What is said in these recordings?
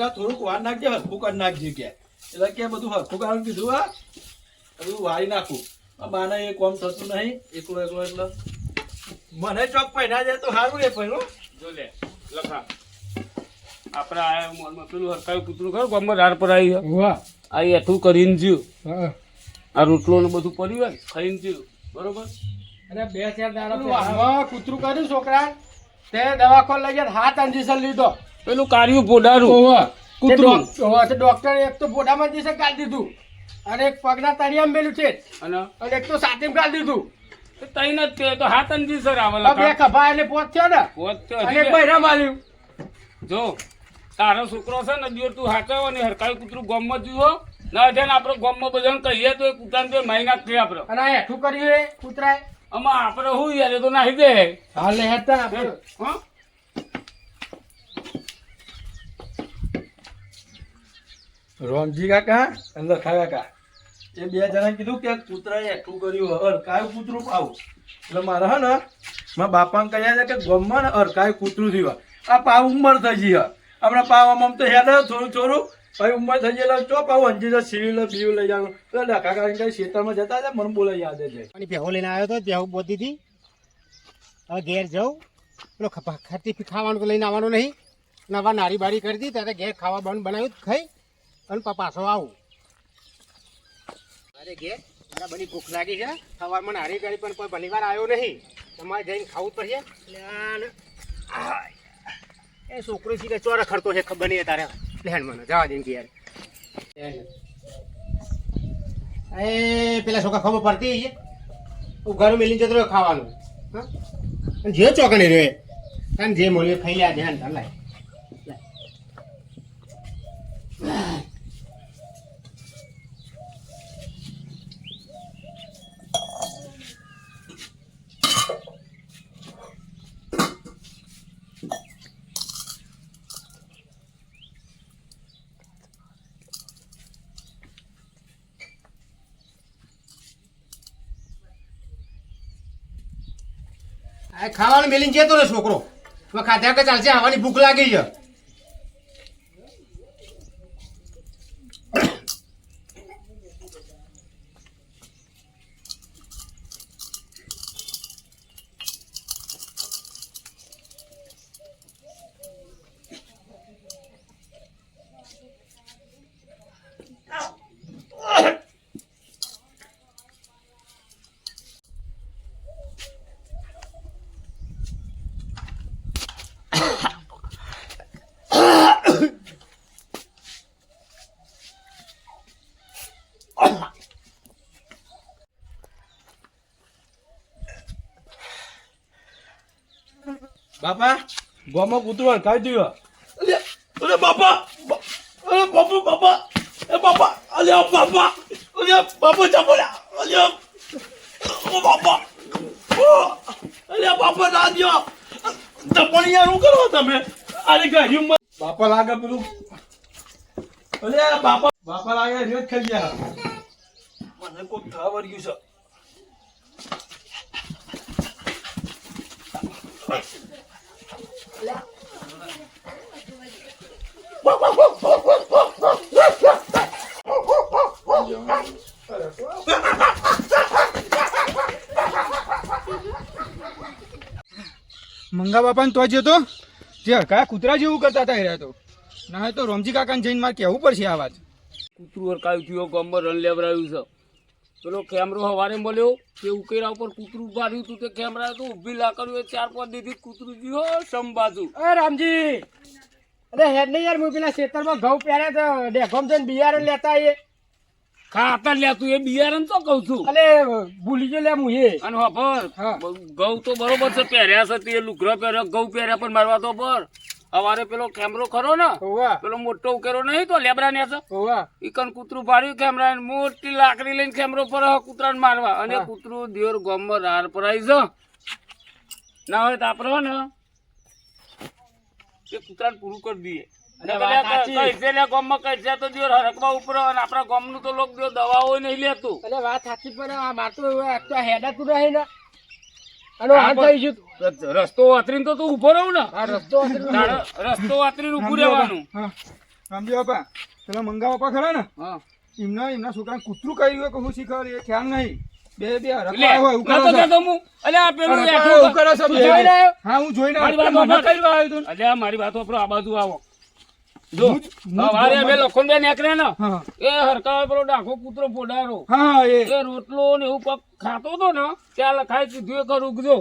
બેટા થોડુંક વાર નાખજે હરખું કરી નાખજે કે. એટલે કે બધું હરખું કરવાનું કીધું હા બધું વાળી નાખું. આ બાને એ કોમ થતું નહીં એકલો એકલો એટલે. મને ચોક પહેરા જાય તો સારું એ પહેરો જો લે લખા. આપણે આ મોલમાં પેલું હરકાયું કૂતરું ખરું ગામમાં રાડ પર આવી છે. વાહ. આ એઠું કરીને જ્યું. હા. આ રોટલો ને બધું પડ્યું હોય ખાઈને જ્યું. બરોબર? અને બે ચાર દાડા કૂતરું કર્યું છોકરા? તે દવાખાને લઈ ગયા હાથ ઇન્જેક્શન લીધો. પેલું કાર્યું પોડારું કૂતરું. ડોક્ટર એક તો પોડામાં ઇન્જેક્શન કાઢ દીધું. અને એક પગના તળિયામાં મેલું છે. અને? એક તો સાતીમ કાઢ દીધું. તે તઈ જ તે તો હાથ અંજી સર આવે આ બે ખભા એટલે પોત થયો ને. તો અને હજી એક બે- બૈરા માર્યું. જો તારો છોકરો છે ને દિયો તું હાચવો ને હરકાયું કૂતરું ગામમાં જુઓ. ના જેને આપણે ગામમાં બધાને કહીએ તો એ કૂતરાને તો મારી નાખીએ આપણે. અને હેઠું કર્યું એ કૂતરાએ. આમાં આપણે શું યાર એ તો નાહી દે. હાલ હેતા આપણે. હા? રોમજી કાકા અને લખા કાકા. એ બે જણા કીધું કે કૂતરાએ એટલું કર્યું અરકાયું કૂતરું પાવું. એટલે મારે હે ને, મારા બાપાને કહ્યા છે કે ગમમાં ને અરકાયું કૂતરું થયું. આ પાવ ઉંમર થઈ ગઈ હે. આપણે આમ તો હેડ થોડું થોડું. પછી ઉંમર થઈ એટલે ચો પાવ? હંજી તો સીવી લે, બીવું લઈ જવાનું એટલે લખા કાકા કઈ ખેતરમાં જતા હતા મને બોલે યાદ છે. ભેહો લઈને આવ્યો હતો ભેહો બોધી હતી હવે ઘેર જાઉં. પેલો ખરતી ખાવાનું લઈને આવવાનું નહીં. નવા નારી બારી કરી દી, ત્યારે ઘેર ખાવા બનાવ્યું ખાઈ. અને પાછો આવું. અરે ઘે મારા બની ભૂખ લાગી છે. સવાર મને હારી કરી, પણ કોઈ ભલીવાર આવ્યો નહીં. તમારે જઈને ખાવું પડશે. એ છોકરો શીખે ચોર ખરતો છે, ખબર નહીં તારે. લેણ મને, જવા દે યાર એ પેલા છોકરા ખબર પડતી છે? હું ઘર મેલી જતો રહ્યો ખાવાનું. હા? જે ચોકને રહ્યો કારણ જે મળ્યું ખાઈ લે ધ્યાન ધર ખાવાનું મેલીને જતો ને છોકરો. હવે ખાધા કે ચાલશે આવવાની ભૂખ લાગી છે. બાપા ગોમાં કૂતરો અરકાવી દીધો. અરે બાપા અરે બાપુ બાપા એ બાપા અલે બાપા અરે બાપા ચપોલા અલે ઓ બાપા અરે બાપા ના દ્યો. ચપણિયા શું કરો તમે? અરે ગાડી બાપા લાગે પેલું. અરે બાપા બાપા લાગે રેત ખાઈ ગયા. મને કોક ખબર ગયું છે. મંગા બાપાને તો જતો જે કયા કૂતરા જેવું કરતા હતા રહ્યા તો. ના તો રોમજી કાકાને જઈને મારે કહેવું પડશે આ વાત. કૂતરું હરકાયું થયું ગામમાં રન લેવરાયું છે. પેલો કેમેરો હવારે મળ્યો તે ઉકેરા ઉપર કૂતરું પાડ્યું તું તે કેમેરા તો ઊભી લાકડ્યું ચાર પાંચ દીધી કૂતરું જ્યું સંભાજુ. રામજી! અરે હેડ નહીં યાર હું પેલા ખેતરમાં ઘઉં પહેર્યા તો ડેગોમ જઈને બિયારણ લેતા એ ખાતર લે તું એ બિયારણ તો કઉ છું. અલે ભૂલી ગયો લે હું એ. અને વાપર હા. ઘઉં તો બરોબર છે પહેર્યા છે તે લુગરો પહેર્યો ઘઉં પહેર્યા પણ મારવા તો પર. હવારે પેલો કેમેરો ખરો ને પેલો મોટો ઉકેરો નહીં તો લેબરા ને છે હોવા. ઈકન કૂતરું પાડ્યું કેમેરા મોટી લાકડી લઈને કેમેરો પર કૂતરા મારવા. અને કૂતરું દિયોર ગામમાં રાર પર આવી છે ના હોય તો આપણે ને. એ કૂતરાને પૂરું કરી દઈએ. અરે વાત સાચી. કઈ છે લે ગામમાં કઈ છે તો દિયોર હરકવા ઉપર અને આપણા ગામનું તો લોક દિયોર દવાઓ નહીં લેતું. અરે વાત સાચી પણ આ મારતો આ તો હેડા તું રહે ને. રસ્તો વાતરીને તો તું ઊભો રહું ને. રસ્તો રસ્તો વાતરીને ઊભું રહેવાનું. હા રામજી બાપા પેલા મંગા બાપા ખરા ને? એમના એમના છોકરાને કૂતરું કર્યું હોય કે હું શીખર એ ખ્યાલ નહીં. બે બે લે, હોય એવું કરો છો. કહેતો હું. અલ્યા પેલું રખવા એઠું હોય એવું કરો છો તું બે. હા હું જોઈને મારી મને કઈ આવ્યું તું? અલ્યા મારી વાત વાપરો આ બાજુ આવો. જો. હું જ- હું બે ગોમાં- ને. એ હરકાવે પેલો ડાખો કૂતરો પોડારો હા એ. એ રોટલો ને એવું પગ ખાતો હતો ને ત્યાં લખાય કીધું એ કરું જો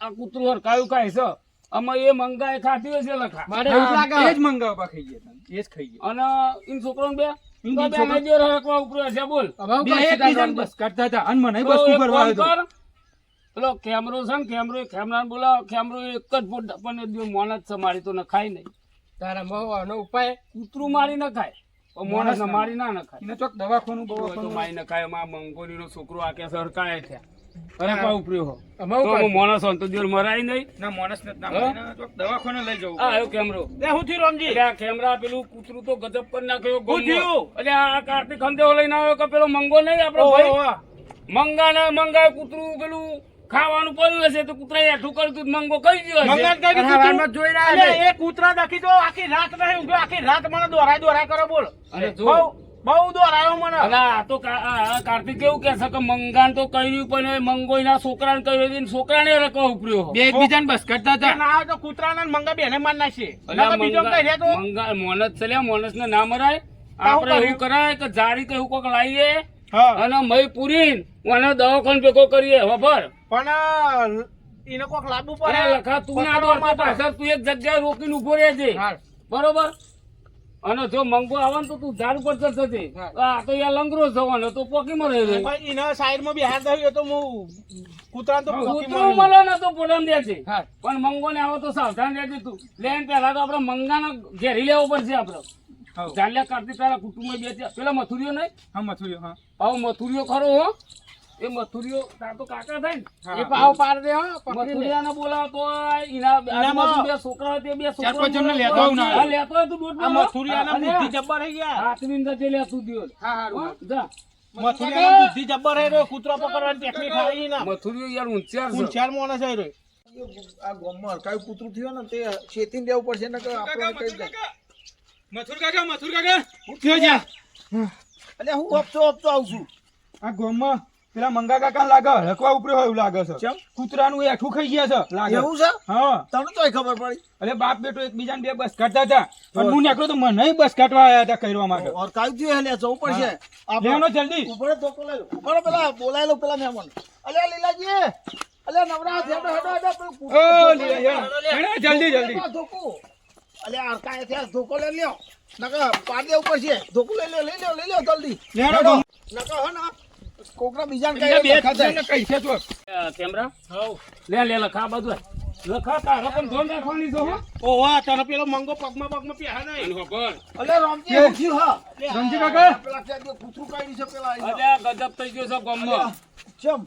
આ કૂતરું હરકાયું ખાય છે. આમાં એ મંગાએ ખાતી હશે લખા. મારે એવું એ જ મંગા ખાઈ ગયા એ જ ખાઈ ગયા. અને ઇન છોકરો બે. એક કરવા કામ આવ્યો હતો. કર, પેલો કેમરો છે ને કેમરો એ બોલાવો. કેમરો એક જ ફૂટ પણ છે મારી તો નખાય નહીં. તારા મહુવાનો ઉપાય? કૂતરું મારી નખાય. મોનસ મારી ના નખાય. ચોક દવાખાનું બવાખાનું મારી નખાય. ખાયમાં મંગોલી નો છોકરો આ કે સરકાય છે અરે કોઈ ઉપર્યો હો. તો હું માણસ હોઉં તો દેર મરાય નહીં. ના માણસ ને ના હા? મને ચોક દવાખાને લઈ જવું. આ આવ્યો કેમરો? લે હું થયું રામજી? આ કેમેરા પેલું કૂતરું તો ગજબ કરી નાખ્યો શું થયું? એટલે આ કાર્તિક ખંડેવો લઈને આવ્યો કે પેલો મંગો નહીં આપણો ભાઈ? મંગા ના મંગા કૂતરું પેલું ખાવાનું પડ્યું હશે તો કૂતરા હેઠું કર્યું મંગો કઈ ગયો. એ કૂતરા નાખી દો આખી રાત નહીં ઊંઘ્યો આખી રાત મને દોરાય દોરાય કરો બોલ. અરે જો. બહુ દોરાયો મને. અલા, તો કાર્તિક કેવું કે છે કે મંગાન તો કર્યું પણ એ મંગો એના છોકરાને કર્યું ને છોકરાને રકવા ઉપર્યો. બે એકબીજાને બસ કરતા હતા. ના તો કૂતરાને ને મંગા બેને માર નાખશે. બીજો કઈ તો મંગા- મોનસ છે લે, મોણસને ના મરાય. આપણે એવું કરાય કે જારી કે એવું કોક લાવીએ અને મય પૂરી અને દવાખાન ભેગો કરીએ ખબર પણ એને કોક લાવવું પડે. લખા તું ના દોર પાછળ તું એક જગ્યાએ રોકીને ઊભો રહેજે. બરોબર? અને જો મંગો આવે ને તો તું ઝાડ ઉપર ચડશે હા. આ તો યા લંગરો જવાનો તો પોકી મરે રે ભાઈ એના સાઈડમાં બિહાર દઉં તો હું કૂતરાને તો પોકી મળે ને તો પોડમ દે છે. પણ મંગો ને આવો તો સાવધાન રહેજે તું. લેન પહેલા તો આપણે મંગાને ઘેરી લેવો પડશે આપણે. ચાલ્યા કરતી તારા કુટુંબ બે પેલા મથુરીઓ નહીં? હા મથુરીઓ હા. આવો મથુરીઓ ખરો હો. એ મથુરીઓ તાર તો કાકા થાય ને. એ પાવ પાડ દે. મથુરિયાને બોલાવતો હોય, એના બે છોકરા હોય તે બે છોકરા જણને લેતો બોલાવતો ના. લેતો હોય તો દૂધ આ. મથુરિયાના બુદ્ધિ જબ્બર હે યાર હાથની અંદર જે લેતું દિયો હા હા, જા. મથુરિયાના બુદ્ધિ જબ્બર હે રો કૂતરો પકડવાની ટેકનિક આવી ના. મથુરીઓ યાર ઊંચિયાર છે. પૂંછાર માણસ હે રો આ ગામમાં હરકાયું કૂતરું થયું ને તે પડશે ને આપણે કઈ દે મથુર કાકા મથુર કાકા. ઉઠ્યો જા એટલે હું હપતો હપતો આવું છું. આ ગામમાં પેલા મંગા કાકા લાગે હરકવા ઉપર હોય એવું લાગે છે? કૂતરાનું એ આઠું ખાઈ ગયા છે લાગે. એવું છે? હા. તમને તો ખબર પડી. અરે બાપ બેટો એકબીજાને બે બસ કાઢતા હતા. પણ હું નીકળ્યો તો મને બસ કાઢવા આવ્યા હતા કરવા માટે. ઓર કાઈ જોઈએ લે જવું પડશે લેવાનો જલ્દી. ઉપર તો લઈ ઉપર પેલા બોલાય લો પેલા મહેમાન અલ્યા લીલાજી. અલે નવરા હેડો હેડો હેડો ઓ લીલા, જલ્દી જલ્દી. ધોકો અલે અલ્યા હરકાય છે ધોકો લઈ લ્યો. નકા પાડ ઉપર છે. ધોકો લઈ લ્યો લઈ લ્યો લઈ લ્યો જલ્દી. હેડો. તો. હો ને કોકના બીજાને બીજા કઈ બે દેખા જાય. જણને કઈ છે તો આ કેમેરા? લે લે લખા બધું. લખા તારે પણ ધોન રાખવાની છે હો. ઓવા તને પેલો મંગો પગમાં પગમાં પહેરા નહીં. ખબર? અલ્યા રામજી. કે? હા રમજી કાકા. પેલા ત્યાં કૂતરું કાઢ્યું છે પેલા અહીંયા. ગજબ થઈ ગયો છે ગામમાં. ચમ.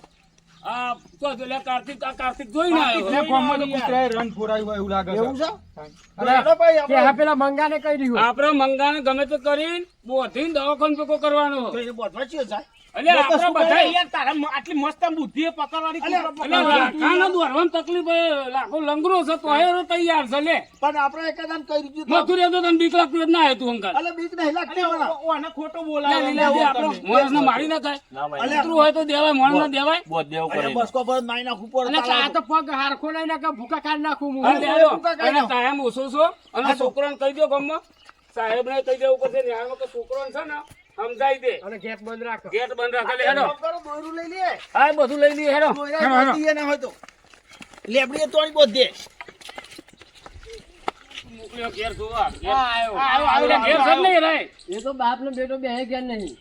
આ તો એટલે કાર્તિક આ કાર્તિક જોઈને આવ્યો. એટલે તો કૂતરાએ રન ફોરાયું હોય એવું લાગે એવું છે? અરે ભાઈ આપણે પેલા મંગાને કહી દીધું આપણે મંગાને ગમે તે કરીને બોધીને દવાખાને ભેગો કરવાનો. તો એ બધવા ચિયો જાય? એટલે આપણે બધા યાર તારા આટલી મસ્ત બુદ્ધિ પકડવાની. લાખાને તકલીફ લાખો લંગરો છે તો તૈયાર છે લે. પણ આપણે એકદમ કરી દીધું તો- તો તને બીક લાગતી ના આવ્યો તું અંકલ. અલે બીક નહીં લાગતી મને અલ્યા, ઓ- ઓને ખોટો લે, બોલાવે લીલાજી, આપણો માણસને મારી ના કૂતરું હોય તો દેવાય માણસને દેવાય. અરે બસકો પર માઈ પડે અને આ તો પગ હારખો નહીં ને કે ભૂકા કાઢ નાખું હું અને લેજો. અને ટાઈમ ઓછો છો. અને છોકરાને કહી દો ગામમાં સાહેબને કહી દેવું પડશે નિહાળમાં કે છોકરાને છે ને સમજાઈ દે. અને ગેટ બંધ રાખ. ગેટ બંધ રાખે. લે હેડો. બોરું લઈ લે. હા બધું લઈ લે હેડો. બાંધીએ ના હોય તો. લેબડીએ તોડી બોધ દે મોકલ્યો ઘેર જોવા. ઘેર. હા, આવ્યો. આવ્યો, આવ્યો, ઘેર છે નહીં રાય. એ તો બાપ ને બેટો બે ગયા નહીં.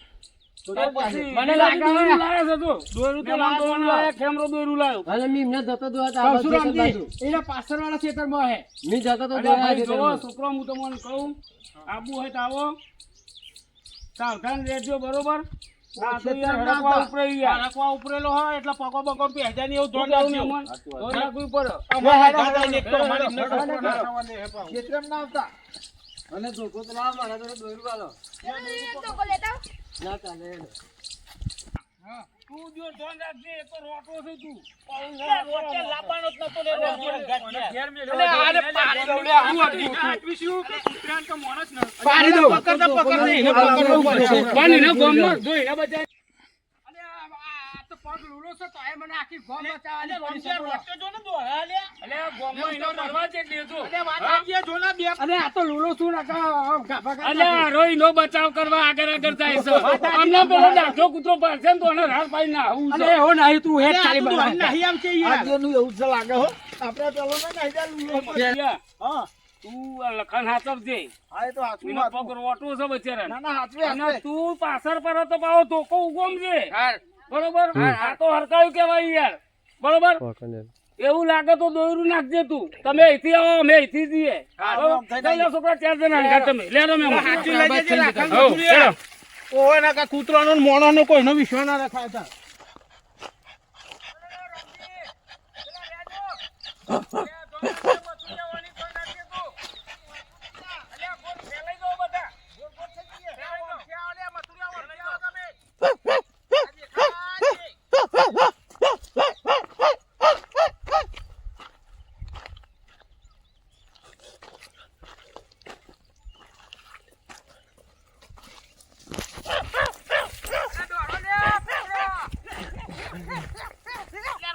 મને લાગે દોયરું લાવે છે તું. દોયરું તો મહેમાન દોયરું દોયરું લાવે, ખેમરો દોયરું લાવ્યો. અને મી એમને જતો દોવા તો આ બાજુ. એના પાછળ વાળા ખેતરમાં હે. મી જતો તો દોવા ભાઈ છોકરો હું તમને કહું આબુ હોય તો આવો. સાવધાન રહેજો બરોબર? ઉપરેલો હોય એટલે પગો બગો પહેજા ની એવું રાખવું પડે. અમારે દાદા ને હે આવતા. અને ધોકો તો મારા તો ચાલે. હેડો. તું જો ધોન રાખજે એ તો રોટો છે તું. રોટે લાવવાનો જ નતો લે, લે, લે, લે. ઘેર મેલ્યો. અલે આને પાડી દઉં, હું આ આટલું આટલું શું? કે કૂતરાને તો માણસ ન. પકડવું પડશે. પણ એને ગોમમાં જો એના તો એ મને આખી ગોમ બચાવવાની અલે પડી રમશે, છે. રોટે જો ને દોડા, લે. અલે આ એનો પરવા છે એટલે અલે વાત આવીએ જો ને બે. અલે આ તો લૂલો શું નાખા ગાભા ગાભા. અલે રોઈ નો બચાવ કરવા આગળ આગળ જાય છે અમને પેલો ડાઢો કૂતરો પાડશે તો એને રાડ પાડી ના આવું અલે એવો નહીં તું હેડ ખાલી એવું જ લાગે હો. આપણે પેલો ને નહીં જાય લૂલો હા. તું આ લખન હાચવજે હા, એ તો હાચું એનો હાચું. પગ રોટો છે બચારા ના, તું પાછળ પર તો પાવો ધોકો ઉગમજે બરોબર? આ તો હરકાયું કેવાય યાર. બરોબર? એવું લાગે તો દોયરું નાખજે તું. તમે અહીંથી આવો અમે અહીંથી જઈએ. છોકરા ચાર જણા તમે. લે રમે ઓય ના કા કૂતરાનો ને મોણોનો કોઈનો વિશ્વાસ ના રખાય 立正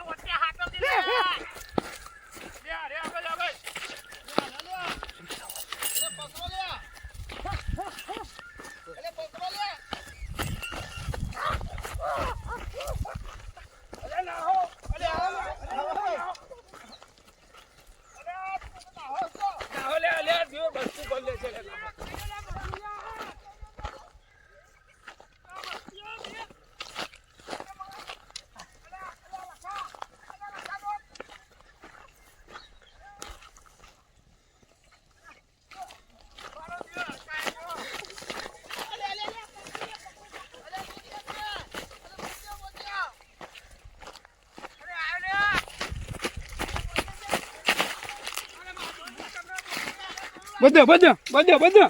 ખેંચી બધા બધા બધા.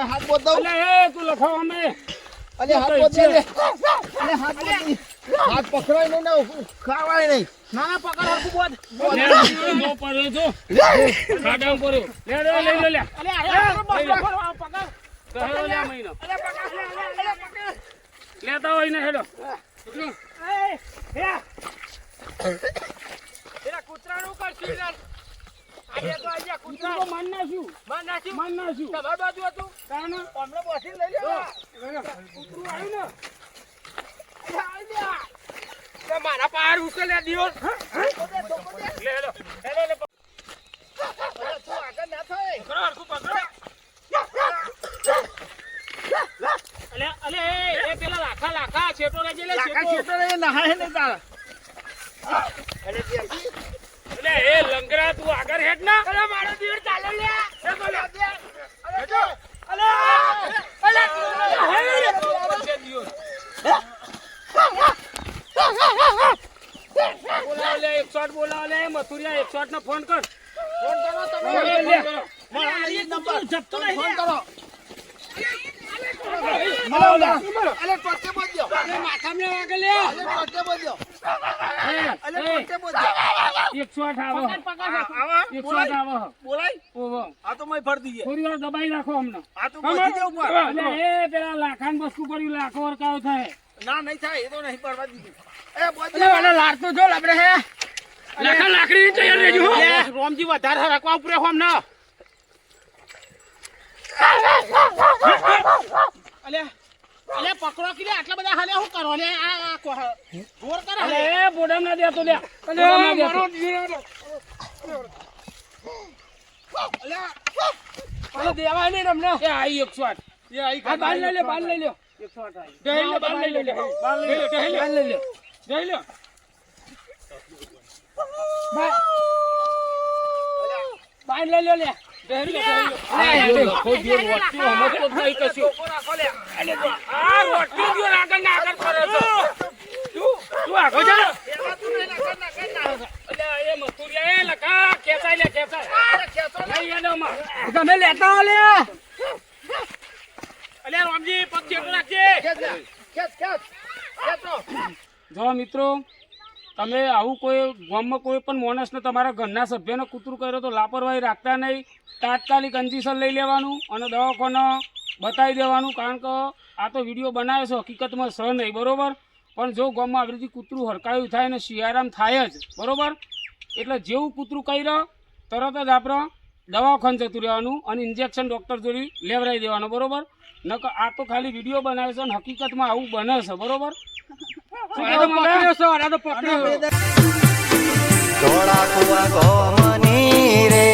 હાથ બોધ. અલે હાથ બોધ હાથ પકડાય નહીં ને ખાવાય નહીં ના ના પકડ હરકું બોધ. નો પડ્યો છો ખાડા પડ્યો લે લે લઈ લે લે અલે, અરે, અરે, પકડ, લે. પકડ, પકડ. લે આ મહિનો અલે, પકડ, લે, લે, લે, પકડ. લેતા હોય ને હેડો એ, એ. એલા, કૂતરાનું કરશું યાર. આજે તો આજે કૂતરા તો માન નાખ્યું મન નાખ્યું. માન નાખ્યું તમારી બાજુ હતું તાને અમને બોસીને લઈ લે કૂતરું આવ્યું ને મારા પાર ઉકેલે દિવસ લે હેડો હેડો લે આગળ ના થાય. પકડો હરખું પકડો અલે અલે એ એ પેલા લાખા લાખા છેટો રહેજે લે લાકા છેટો ખેતર એ નહાય નહીં તારા. અલે, અલે એ લંગરા તું આગળ હેડ ના મારો દિવસ ચાલે લ્યા. એ બોલે, દે. અલે, અલે, અલે, બોલાવ લે 108 બોલાવ લે મથુરિયા 108 ને ફોન કર ફોન કરો તમે. લે, લે. મારા ફોન કરો. મારો લે. અલે, ટોચે બોલજો. માથામાં આગળ લે અલે, ટોચે બોલજો. એ, અલે, એ, ટોચે બોલજો. 108 આવો આવા? 108 બોલાય? આવો બોલાય? ઓહો આ તો મેં ફરી દઈએ. થોડી વાર દબાઈ રાખો અમને આ તો પહોંચી જાઉં ઉપર. અલે એ પેલા લાખાન બસકું પડ્યું લાખો વરકાવ થાય ના નહીં થાય એ તો નહીં પડવા દીધું લાડતો જો લાબડે હે. લાખા લાકડી તૈયાર રહેજો એ, રોમજી વધારે રાખવા ઉપરે હોમ ના અલે અલે પકડો કે લે, આટલા બધા હાલે શું કરો? લે આ આ જોર કરે અલે બોડમ ના દેતો લે. અલે બોડમ ના દેતો. મારો અલે. અલે દેવાય નહીં તમને એ આઈ 108 એ આઈ બાલ લઈ લે બાલ લઈ લે 108 આઈ. બાલ લઈ લે બાલ લઈ લે બાલ લઈ લે જઈ લે બાલ બાલ લઈ લ્યો લે છે. તમે લેતા લે અલે રામજી, પગ ચેટો રાખજે. ખેંચ ખેંચ ખેંચો જો મિત્રો, તમે આવું કોઈ ગામમાં કોઈ પણ માણસને તમારા ઘરના સભ્યને કૂતરું કર્યો તો લાપરવાહી રાખતા નહીં. તાત્કાલિક ઇન્જેક્શન લઈ લેવાનું અને દવાખાનો બતાવી દેવાનું. કારણ કે આ તો વીડિયો બનાવ્યો છે, હકીકતમાં સહ નહીં, બરોબર? પણ જો ગામમાં આવી રીતે કૂતરું હરકાયું થાય અને શિયારામ થાય જ, બરાબર? એટલે જેવું કૂતરું કર્યો, તરત જ આપણે દવાખાન જતું રહેવાનું અને ઇન્જેક્શન ડૉક્ટર જોડી લેવડાવી દેવાનું, બરોબર? ન આ તો ખાલી વીડિયો બનાવે છે અને હકીકતમાં આવું બને છે, બરોબર? પકડ્યો છો તો પકડ્યો ધોળા કુવા ગોમની રે.